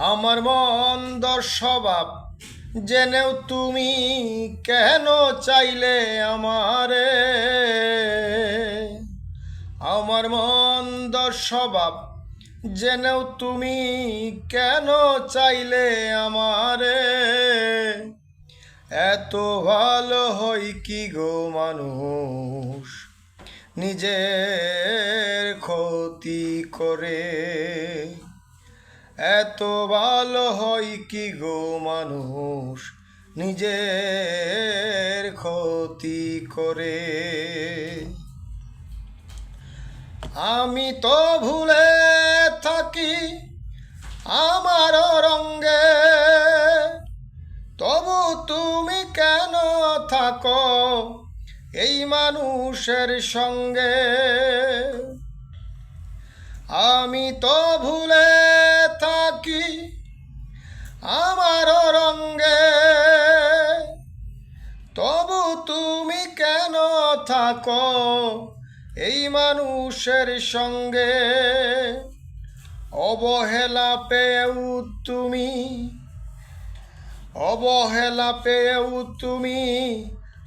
আমার মন্দ স্বভাব জেনেও তুমি কেন চাইলে আমারে? আমার মন্দ স্বভাব জেনেও তুমি কেন চাইলে আমারে? এত ভালো হই কি গো মানুষ, নিজের ক্ষতি করে এত ভালো হয় কি গো মানুষ? নিজের ক্ষতি করে। আমি তো ভুলে থাকি আমার রঙ্গে তবু তুমি কেন থাকো এই মানুষের সঙ্গে? আমি তো ভুলে রঙ্গে তবু তুমি কেন থাকো এই মানুষের সঙ্গে? অবহেলা পেয়েও তুমি, অবহেলা পেয়েও তুমি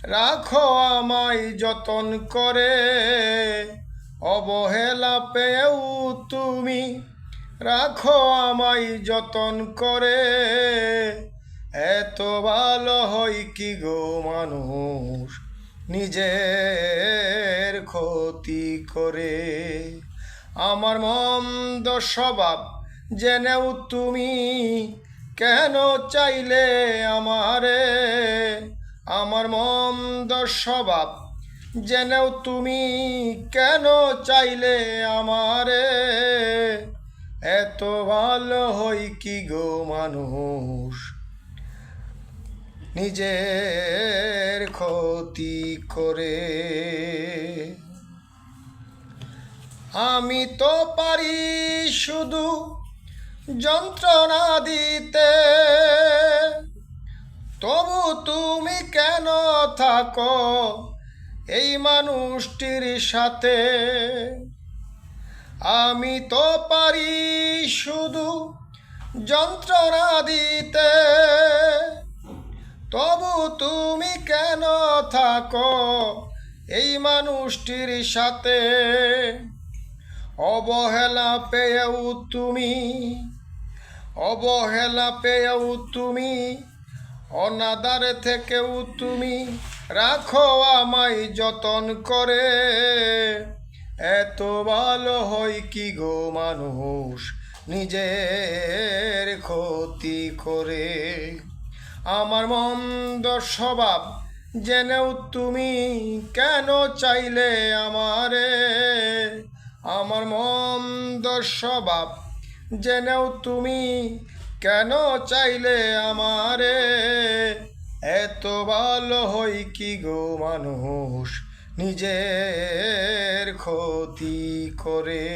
রাখো আমায় যতন করে। অবহেলা পেয়েও তুমি রাখো আমায় যতন করে। এত ভালো হয় কি গো মানুষ? নিজের ক্ষতি করে। আমার মন্দ স্বভাব জেনেও তুমি কেন চাইলে আমারে? আমার মন্দ স্বভাব জেনেও তুমি কেন চাইলে আমারে? ভালো হই কি গো মানুষ? নিজের ক্ষতি করে আমি তো পারি শুধু যন্ত্রণা দিতে। তবু তুমি কেন থাকো এই মানুষটির সাথে? আমি তো পারি শুধু যন্ত্রণা দিতে তবু তুমি কেন থাকো এই মানুষটির সাথে? অবহেলা পেয়েও তুমি, অবহেলা পেয়েও তুমি, অনাদার থেকেও তুমি রাখো আমায় যতন করে। এত ভালো হয় কি গো মানুষ? নিজের ক্ষতি করে। আমার মন্দ স্বভাব জেনেও তুমি কেন চাইলে আমারে? আমার মন্দ স্বভাব জেনেও তুমি কেন চাইলে আমারে? এত ভালো হই কি গো মানুষ? নিজের ক্ষতি করে।